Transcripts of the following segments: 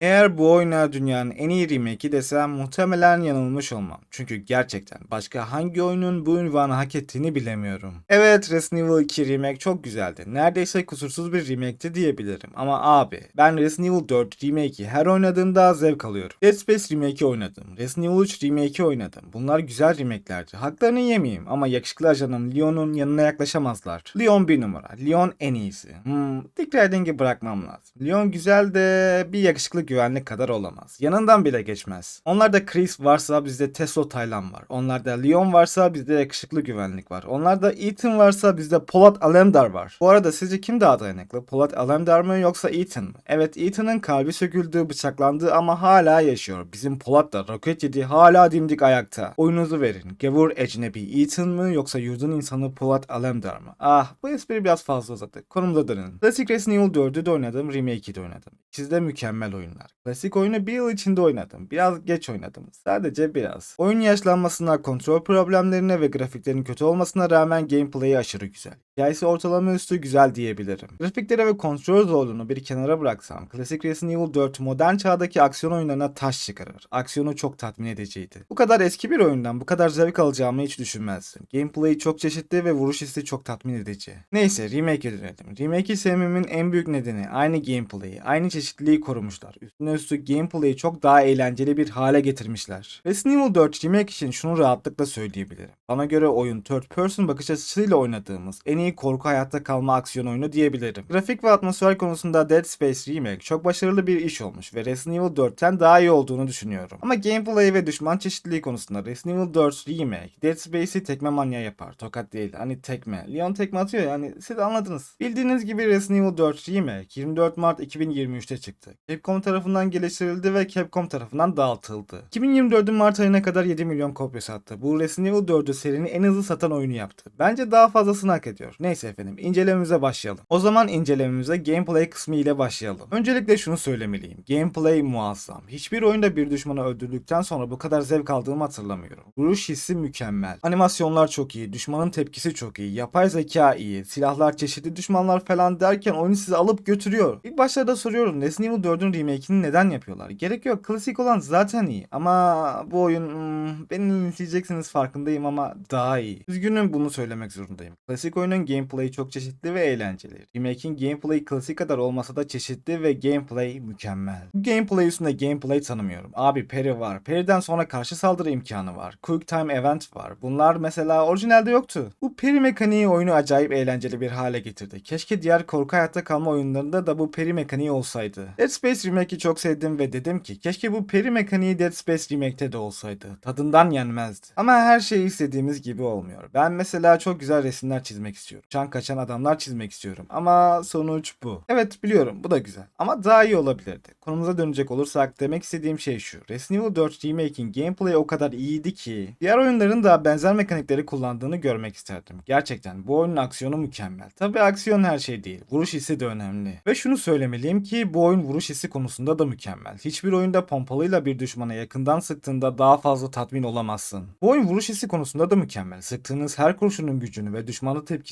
Eğer bu oyuna dünyanın en iyi remake'i desem muhtemelen yanılmış olmam. Çünkü gerçekten başka hangi oyunun bu ünvanı hak ettiğini bilemiyorum. Evet Resident Evil 2 remake çok güzeldi. Neredeyse kusursuz bir remake'ti diyebilirim. Ama abi ben Resident Evil 4 remake'i her oynadığımda zevk alıyorum. Dead Space remake'i oynadım. Resident Evil 3 remake'i oynadım. Bunlar güzel remake'lerdi. Haklarını yemeyeyim ama yakışıklı ajanım Leon'un yanına yaklaşamazlar. Leon bir numara. Leon en iyisi. Hmm, Dick Riding'i bırakmam lazım. Leon güzel de bir yakışıklı güvenlik kadar olamaz. Yanından bile geçmez. Onlarda Chris varsa bizde Tesla Taylan var. Onlarda Leon varsa bizde yakışıklı güvenlik var. Onlarda Ethan varsa bizde Polat Alemdar var. Bu arada sizce kim daha dayanıklı? Polat Alemdar mı yoksa Ethan mı? Evet Ethan'ın kalbi söküldü, bıçaklandı ama hala yaşıyor. Bizim Polat da roket yedi hala dimdik ayakta. Oyunuzu verin. Gavur ecnebi Ethan mı yoksa yurdun insanı Polat Alemdar mı? Ah bu espri biraz fazla uzadı. Konumuza dönün. Klasik Resident Evil 4'ü de oynadım, Remake'i de oynadım. İkisi de mükemmel oyunlar. Klasik oyunu bir yıl içinde oynadım. Biraz geç oynadım. Sadece biraz. Oyun yaşlanmasına, kontrol problemlerine ve grafiklerin kötü olmasına rağmen gameplay'i aşırı güzel. Hikayesi ortalama üstü güzel diyebilirim. Grafikleri ve kontrol zorluğunu bir kenara bıraksam, klasik Resident Evil 4 modern çağdaki aksiyon oyunlarına taş çıkarır. Aksiyonu çok tatmin ediciydi. Bu kadar eski bir oyundan bu kadar zevk alacağımı hiç düşünmezdim. Gameplay'i çok çeşitli ve vuruş hissi çok tatmin edici. Neyse remake'e dönelim. Remake'i sevmemin en büyük nedeni aynı gameplay'i, aynı çeşitliliği korumuşlar. Üstüne üstlük gameplay'i çok daha eğlenceli bir hale getirmişler. Resident Evil 4 remake için şunu rahatlıkla söyleyebilirim. Bana göre oyun third person bakış açısıyla oynadığımız en iyi korku hayatta kalma aksiyon oyunu diyebilirim. Grafik ve atmosfer konusunda Dead Space Remake çok başarılı bir iş olmuş ve Resident Evil 4'ten daha iyi olduğunu düşünüyorum. Ama gameplay ve düşman çeşitliliği konusunda Resident Evil 4 Remake Dead Space'i tekme manya yapar. Tokat değil hani tekme. Leon tekme atıyor yani siz anladınız. Bildiğiniz gibi Resident Evil 4 Remake 24 Mart 2023'te çıktı. Capcom tarafından geliştirildi ve Capcom tarafından dağıtıldı. 2024'ün Mart ayına kadar 7 milyon kopya sattı. Bu Resident Evil 4'ü serinin en hızlı satan oyunu yaptı. Bence daha fazlasını hak ediyor. Neyse efendim incelememize başlayalım. O zaman incelememize gameplay kısmı ile başlayalım. Öncelikle şunu söylemeliyim. Gameplay muazzam. Hiçbir oyunda bir düşmanı öldürdükten sonra bu kadar zevk aldığımı hatırlamıyorum. Vuruş hissi mükemmel. Animasyonlar çok iyi. Düşmanın tepkisi çok iyi. Yapay zeka iyi. Silahlar çeşitli düşmanlar falan derken oyunu sizi alıp götürüyor. İlk başlarda soruyorum Resident Evil 4'ün remake'ini neden yapıyorlar? Gerek yok. Klasik olan zaten iyi. Ama bu oyun hmm, beni izleyeceksiniz farkındayım ama daha iyi. Üzgünüm bunu söylemek zorundayım. Klasik oyunun gameplay'i çok çeşitli ve eğlenceli. Remake'in gameplay'i klasik kadar olmasa da çeşitli ve gameplay mükemmel. Gameplay üstünde gameplay tanımıyorum. Abi Perry var. Perry'den sonra karşı saldırı imkanı var. Quick time event var. Bunlar mesela orijinalde yoktu. Bu Perry mekaniği oyunu acayip eğlenceli bir hale getirdi. Keşke diğer korku hayatta kalma oyunlarında da bu Perry mekaniği olsaydı. Dead Space Remake'i çok sevdim ve dedim ki keşke bu Perry mekaniği Dead Space Remake'te de olsaydı. Tadından yenmezdi. Ama her şey istediğimiz gibi olmuyor. Ben mesela çok güzel resimler çizmek istiyorum. Çan kaçan adamlar çizmek istiyorum. Ama sonuç bu. Evet biliyorum bu da güzel. Ama daha iyi olabilirdi. Konumuza dönecek olursak demek istediğim şey şu. Resident Evil 4 Remake'in gameplay o kadar iyiydi ki diğer oyunların da benzer mekanikleri kullandığını görmek isterdim. Gerçekten bu oyunun aksiyonu mükemmel. Tabi aksiyon her şey değil. Vuruş hissi de önemli. Ve şunu söylemeliyim ki bu oyun vuruş hissi konusunda da mükemmel. Hiçbir oyunda pompalıyla bir düşmana yakından sıktığında daha fazla tatmin olamazsın. Bu oyun vuruş hissi konusunda da mükemmel. Sıktığınız her kurşunun gücünü ve düşmanın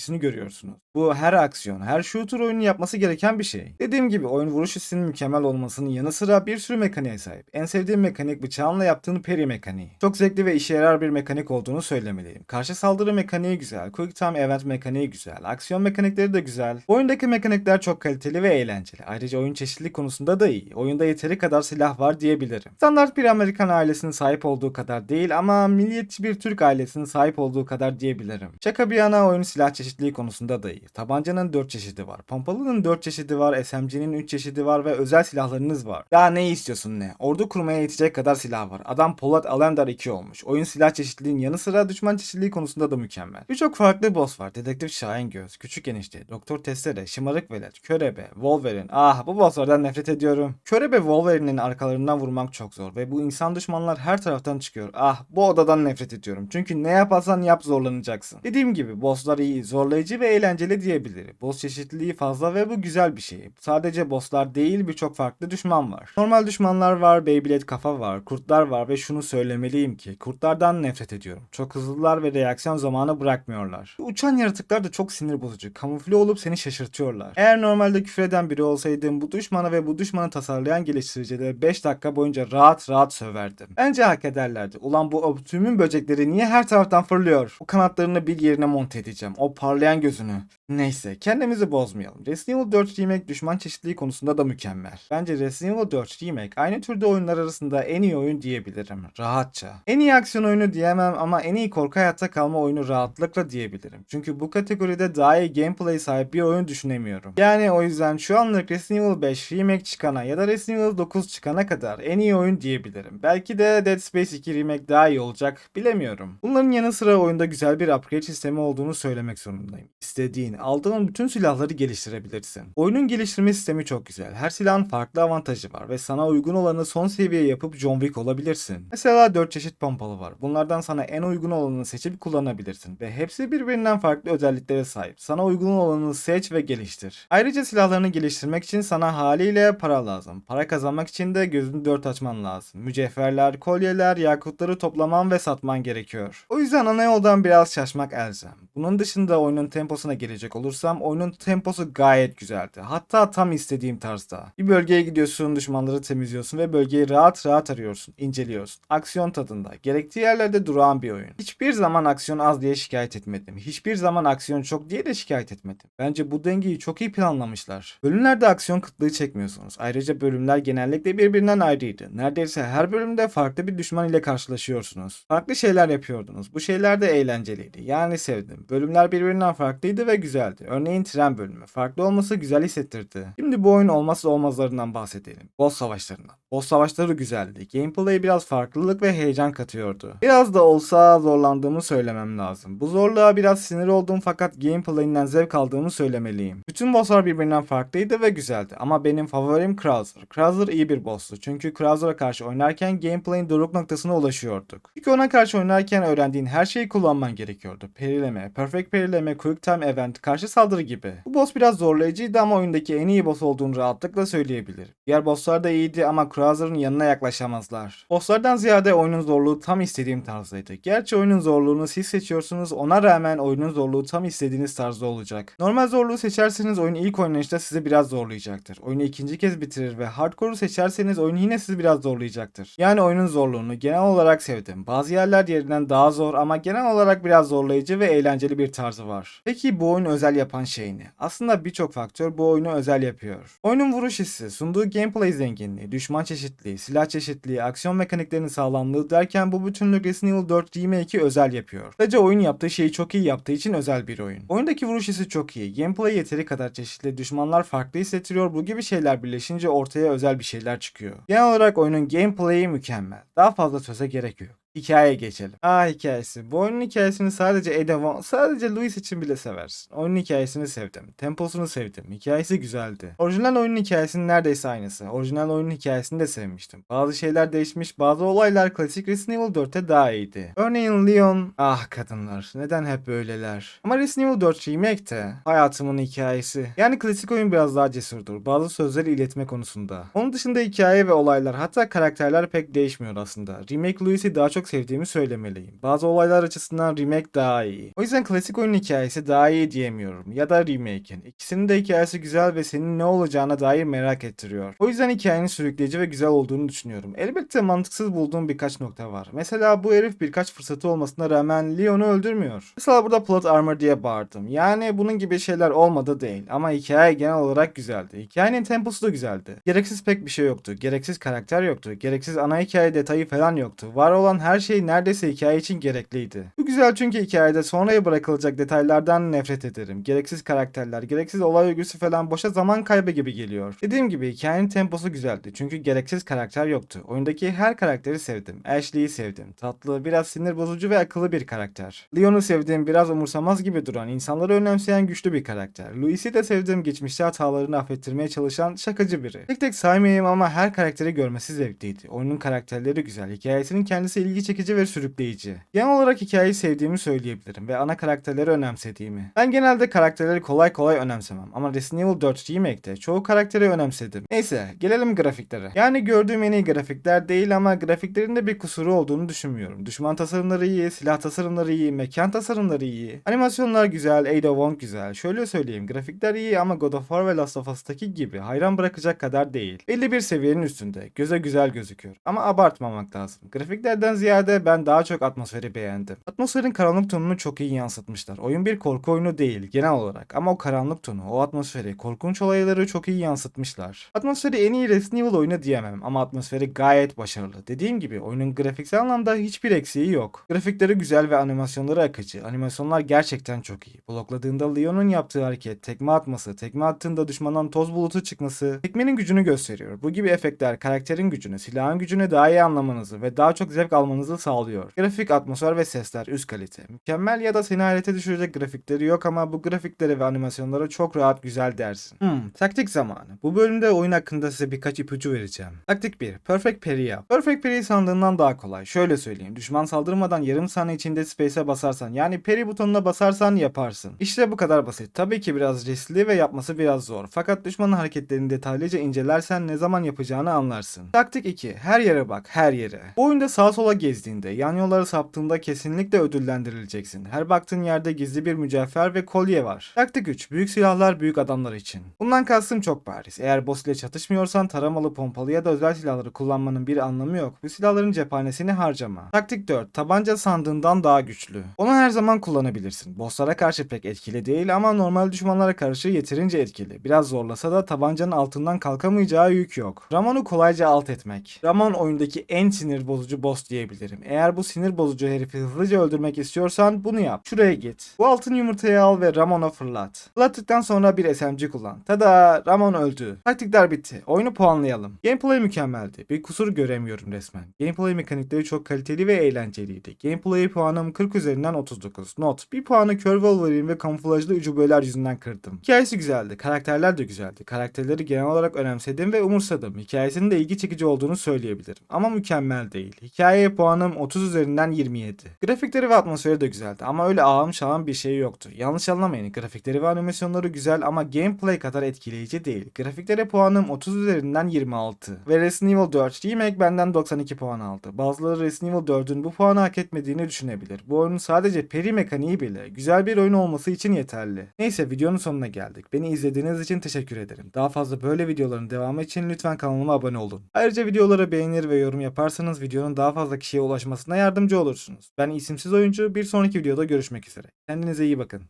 tepkisini görüyorsunuz. Bu her aksiyon, her shooter oyunu yapması gereken bir şey. Dediğim gibi oyun vuruş hissinin mükemmel olmasının yanı sıra bir sürü mekaniğe sahip. En sevdiğim mekanik bıçağınla yaptığın parry mekaniği. Çok zevkli ve işe yarar bir mekanik olduğunu söylemeliyim. Karşı saldırı mekaniği güzel, quick time event mekaniği güzel, aksiyon mekanikleri de güzel. Oyundaki mekanikler çok kaliteli ve eğlenceli. Ayrıca oyun çeşitlilik konusunda da iyi. Oyunda yeteri kadar silah var diyebilirim. Standart bir Amerikan ailesinin sahip olduğu kadar değil ama milliyetçi bir Türk ailesinin sahip olduğu kadar diyebilirim. Şaka bir yana oyun silah çeşitliliği konusunda da iyi. Tabancanın 4 çeşidi var. Pompalının 4 çeşidi var. SMG'nin 3 çeşidi var ve özel silahlarınız var. Daha ne istiyorsun ne? Ordu kurmaya yetecek kadar silah var. Adam Polat Alemdar 2 olmuş. Oyun silah çeşitliliğinin yanı sıra düşman çeşitliliği konusunda da mükemmel. Birçok farklı boss var. Dedektif Şahin Göz, Küçük Enişte, Doktor Testere, Şımarık Velet, Körebe, Wolverine. Ah bu bosslardan nefret ediyorum. Körebe Wolverine'in arkalarından vurmak çok zor ve bu insan düşmanlar her taraftan çıkıyor. Ah bu odadan nefret ediyorum. Çünkü ne yaparsan yap zorlanacaksın. Dediğim gibi bosslar iyi, zorlu zorlayıcı ve eğlenceli diyebilirim. Boss çeşitliliği fazla ve bu güzel bir şey. Sadece bosslar değil birçok farklı düşman var. Normal düşmanlar var, Beyblade kafa var, kurtlar var ve şunu söylemeliyim ki kurtlardan nefret ediyorum. Çok hızlılar ve reaksiyon zamanı bırakmıyorlar. Uçan yaratıklar da çok sinir bozucu. Kamufle olup seni şaşırtıyorlar. Eğer normalde küfreden biri olsaydım bu düşmanı ve bu düşmanı tasarlayan geliştiricileri 5 dakika boyunca rahat rahat söverdim. Bence hak ederlerdi. Ulan bu optimum böcekleri niye her taraftan fırlıyor? O kanatlarını bir yerine monte edeceğim. O parlayan gözünü. Neyse kendimizi bozmayalım. Resident Evil 4 Remake düşman çeşitliliği konusunda da mükemmel. Bence Resident Evil 4 Remake aynı türde oyunlar arasında en iyi oyun diyebilirim. Rahatça. En iyi aksiyon oyunu diyemem ama en iyi korku hayatta kalma oyunu rahatlıkla diyebilirim. Çünkü bu kategoride daha iyi gameplay sahip bir oyun düşünemiyorum. Yani o yüzden şu anlık Resident Evil 5 Remake çıkana ya da Resident Evil 9 çıkana kadar en iyi oyun diyebilirim. Belki de Dead Space 2 Remake daha iyi olacak bilemiyorum. Bunların yanı sıra oyunda güzel bir upgrade sistemi olduğunu söylemek zorundayım. İstediğin, aldığın bütün silahları geliştirebilirsin. Oyunun geliştirme sistemi çok güzel. Her silahın farklı avantajı var ve sana uygun olanı son seviye yapıp John Wick olabilirsin. Mesela 4 çeşit pompalı var. Bunlardan sana en uygun olanı seçip kullanabilirsin ve hepsi birbirinden farklı özelliklere sahip. Sana uygun olanı seç ve geliştir. Ayrıca silahlarını geliştirmek için sana haliyle para lazım. Para kazanmak için de gözünü dört açman lazım. Mücevherler, kolyeler, yakutları toplaman ve satman gerekiyor. O yüzden ana yoldan biraz şaşmak elzem. Bunun dışında oyunun temposuna gelecek olursam oyunun temposu gayet güzeldi. Hatta tam istediğim tarzda. Bir bölgeye gidiyorsun, düşmanları temizliyorsun ve bölgeyi rahat rahat arıyorsun, inceliyorsun. Aksiyon tadında. Gerektiği yerlerde durağan bir oyun. Hiçbir zaman aksiyon az diye şikayet etmedim. Hiçbir zaman aksiyon çok diye de şikayet etmedim. Bence bu dengeyi çok iyi planlamışlar. Bölümlerde aksiyon kıtlığı çekmiyorsunuz. Ayrıca bölümler genellikle birbirinden ayrıydı. Neredeyse her bölümde farklı bir düşman ile karşılaşıyorsunuz. Farklı şeyler yapıyordunuz. Bu şeyler de eğlenceliydi. Yani sevdim. Bölümler birbirinden farklıydı ve güzeldi. Örneğin tren bölümü. Farklı olması güzel hissettirdi. Şimdi bu oyun olmazsa olmazlarından bahsedelim. Boss savaşlarından. Boss savaşları güzeldi. Gameplay biraz farklılık ve heyecan katıyordu. Biraz da olsa zorlandığımı söylemem lazım. Bu zorluğa biraz sinir oldum fakat gameplayinden zevk aldığımı söylemeliyim. Bütün bosslar birbirinden farklıydı ve güzeldi ama benim favorim Krauser. Krauser iyi bir boss'tu çünkü Krauser'a karşı oynarken gameplay'in doruk noktasına ulaşıyorduk. Çünkü ona karşı oynarken öğrendiğin her şeyi kullanman gerekiyordu. Perileme, perfect perileme, quick time event, karşı saldırı gibi. Bu boss biraz zorlayıcıydı ama oyundaki en iyi boss olduğunu rahatlıkla söyleyebilirim. Diğer bosslar da iyiydi ama Krauser'ın yanına yaklaşamazlar. Bosslardan ziyade oyunun zorluğu tam istediğim tarzdaydı. Gerçi oyunun zorluğunu siz seçiyorsunuz ona rağmen oyunun zorluğu tam istediğiniz tarzda olacak. Normal zorluğu seçerseniz oyun ilk oynayışta sizi biraz zorlayacaktır. Oyunu ikinci kez bitirir ve hardcore'u seçerseniz oyun yine sizi biraz zorlayacaktır. Yani oyunun zorluğunu genel olarak sevdim. Bazı yerler diğerinden daha zor ama genel olarak biraz zorlayıcı ve eğlenceli bir tarzı var. Peki bu oyunu özel yapan şey ne? Aslında birçok faktör bu oyunu özel yapıyor. Oyunun vuruş hissi, sunduğu gameplay zenginliği, düşman çeşitliliği, silah çeşitliliği, aksiyon mekaniklerinin sağlamlığı derken bu bütünlük Resident Evil 4 Remake'i özel yapıyor. Sadece oyun yaptığı şeyi çok iyi yaptığı için özel bir oyun. Oyundaki vuruş hissi çok iyi. Gameplay yeteri kadar çeşitli, düşmanlar farklı hissettiriyor. Bu gibi şeyler birleşince ortaya özel bir şeyler çıkıyor. Genel olarak oyunun gameplay'i mükemmel. Daha fazla söze gerek yok. Hikayeye geçelim. Aa hikayesi. Bu oyunun hikayesini sadece Ada sadece Louis için bile seversin. Oyunun hikayesini sevdim. Temposunu sevdim. Hikayesi güzeldi. Orijinal oyunun hikayesinin neredeyse aynısı. Orijinal oyunun hikayesini de sevmiştim. Bazı şeyler değişmiş, bazı olaylar klasik Resident Evil 4'te daha iyiydi. Örneğin Leon... Ah kadınlar, neden hep böyleler? Ama Resident Evil 4 Remake'te hayatımın hikayesi. Yani klasik oyun biraz daha cesurdur. Bazı sözleri iletme konusunda. Onun dışında hikaye ve olaylar hatta karakterler pek değişmiyor aslında. Remake Louis'i daha çok sevdiğimi söylemeliyim. Bazı olaylar açısından remake daha iyi. O yüzden klasik oyunun hikayesi daha iyi diyemiyorum. Ya da remake'in. İkisinin de hikayesi güzel ve senin ne olacağına dair merak ettiriyor. O yüzden hikayenin sürükleyici ve güzel olduğunu düşünüyorum. Elbette mantıksız bulduğum birkaç nokta var. Mesela bu herif birkaç fırsatı olmasına rağmen Leon'u öldürmüyor. Mesela burada plot armor diye bağırdım. Yani bunun gibi şeyler olmadı değil. Ama hikaye genel olarak güzeldi. Hikayenin temposu da güzeldi. Gereksiz pek bir şey yoktu. Gereksiz karakter yoktu. Gereksiz ana hikaye detayı falan yoktu. Var olan her şey neredeyse hikaye için gerekliydi. Bu güzel çünkü hikayede sonraya bırakılacak detaylardan nefret ederim. Gereksiz karakterler, gereksiz olay örgüsü falan boşa zaman kaybı gibi geliyor. Dediğim gibi hikayenin temposu güzeldi çünkü gereksiz karakter yoktu. Oyundaki her karakteri sevdim. Ashley'i sevdim. Tatlı, biraz sinir bozucu ve akıllı bir karakter. Leon'u sevdiğim biraz umursamaz gibi duran, insanları önemseyen güçlü bir karakter. Louis'i de sevdiğim geçmişte hatalarını affettirmeye çalışan şakacı biri. Tek tek saymayayım ama her karakteri görmesi zevkliydi. Oyunun karakterleri güzel, hikayesinin kendisi ilgi ilgi çekici ve sürükleyici. Genel olarak hikayeyi sevdiğimi söyleyebilirim ve ana karakterleri önemsediğimi. Ben genelde karakterleri kolay kolay önemsemem ama Resident Evil 4 Remake'de çoğu karakteri önemsedim. Neyse gelelim grafiklere. Yani gördüğüm en iyi grafikler değil ama grafiklerinde bir kusuru olduğunu düşünmüyorum. Düşman tasarımları iyi, silah tasarımları iyi, mekan tasarımları iyi. Animasyonlar güzel, Ada Wong güzel. Şöyle söyleyeyim grafikler iyi ama God of War ve Last of Us'taki gibi hayran bırakacak kadar değil. Belli bir seviyenin üstünde. Göze güzel gözüküyor. Ama abartmamak lazım. Grafiklerden ziyade ben daha çok atmosferi beğendim. Atmosferin karanlık tonunu çok iyi yansıtmışlar. Oyun bir korku oyunu değil genel olarak ama o karanlık tonu, o atmosferi, korkunç olayları çok iyi yansıtmışlar. Atmosferi en iyi Resident Evil oyunu diyemem ama atmosferi gayet başarılı. Dediğim gibi oyunun grafiksel anlamda hiçbir eksiği yok. Grafikleri güzel ve animasyonları akıcı. Animasyonlar gerçekten çok iyi. Blokladığında Leon'un yaptığı hareket, tekme atması, tekme attığında düşmandan toz bulutu çıkması, tekmenin gücünü gösteriyor. Bu gibi efektler karakterin gücünü, silahın gücünü daha iyi anlamanızı ve daha çok zevk almanızı sağlıyor. Grafik, atmosfer ve sesler üst kalite. Mükemmel ya da seni hayrete düşürecek grafikleri yok ama bu grafiklere ve animasyonlara çok rahat güzel dersin. Hmm, taktik zamanı. Bu bölümde oyun hakkında size birkaç ipucu vereceğim. Taktik 1. Perfect Parry yap. Perfect Parry sandığından daha kolay. Şöyle söyleyeyim. Düşman saldırmadan yarım saniye içinde space'e basarsan yani parry butonuna basarsan yaparsın. İşte bu kadar basit. Tabii ki biraz riskli ve yapması biraz zor. Fakat düşmanın hareketlerini detaylıca incelersen ne zaman yapacağını anlarsın. Taktik 2. Her yere bak. Her yere. Bu oyunda sağa sola gezdiğinde, yan yollara saptığında kesinlikle ödüllendirileceksin. Her baktığın yerde gizli bir mücevher ve kolye var. Taktik 3. Büyük silahlar büyük adamlar için. Bundan kastım çok bariz. Eğer boss ile çatışmıyorsan taramalı, pompalı ya da özel silahları kullanmanın bir anlamı yok. Bu silahların cephanesini harcama. Taktik 4. Tabanca sandığından daha güçlü. Onu her zaman kullanabilirsin. Bosslara karşı pek etkili değil ama normal düşmanlara karşı yeterince etkili. Biraz zorlasa da tabancanın altından kalkamayacağı yük yok. Ramon'u kolayca alt etmek. Ramon oyundaki en sinir bozucu boss diyebilirim. Eğer bu sinir bozucu herifi hızlıca öldürmek istiyorsan bunu yap. Şuraya git. Bu altın yumurtayı al ve Ramon'a fırlat. Fırlattıktan sonra bir SMG kullan. Tada Ramon öldü. Taktikler bitti. Oyunu puanlayalım. Gameplay mükemmeldi. Bir kusur göremiyorum resmen. Gameplay mekanikleri çok kaliteli ve eğlenceliydi. Gameplay puanım 40 üzerinden 39. Not. Bir puanı kör Wolverine ve kamuflajlı ucubeler yüzünden kırdım. Hikayesi güzeldi. Karakterler de güzeldi. Karakterleri genel olarak önemsedim ve umursadım. Hikayesinin de ilgi çekici olduğunu söyleyebilirim. Ama mükemmel değil. Hikayeye puanım 30 üzerinden 27. Grafikleri ve atmosferi de güzeldi ama öyle ağım şağım bir şey yoktu. Yanlış anlamayın. Grafikleri ve animasyonları güzel ama gameplay kadar etkileyici değil. Grafiklere puanım 30 üzerinden 26. Ve Resident Evil 4 Remake benden 92 puan aldı. Bazıları Resident Evil 4'ün bu puanı hak etmediğini düşünebilir. Bu oyunun sadece peri mekaniği bile güzel bir oyun olması için yeterli. Neyse videonun sonuna geldik. Beni izlediğiniz için teşekkür ederim. Daha fazla böyle videoların devamı için lütfen kanalıma abone olun. Ayrıca videoları beğenir ve yorum yaparsanız videonun daha fazla kişiye ulaşmasına yardımcı olursunuz. Ben isimsiz oyuncu bir sonraki videoda görüşmek üzere. Kendinize iyi bakın.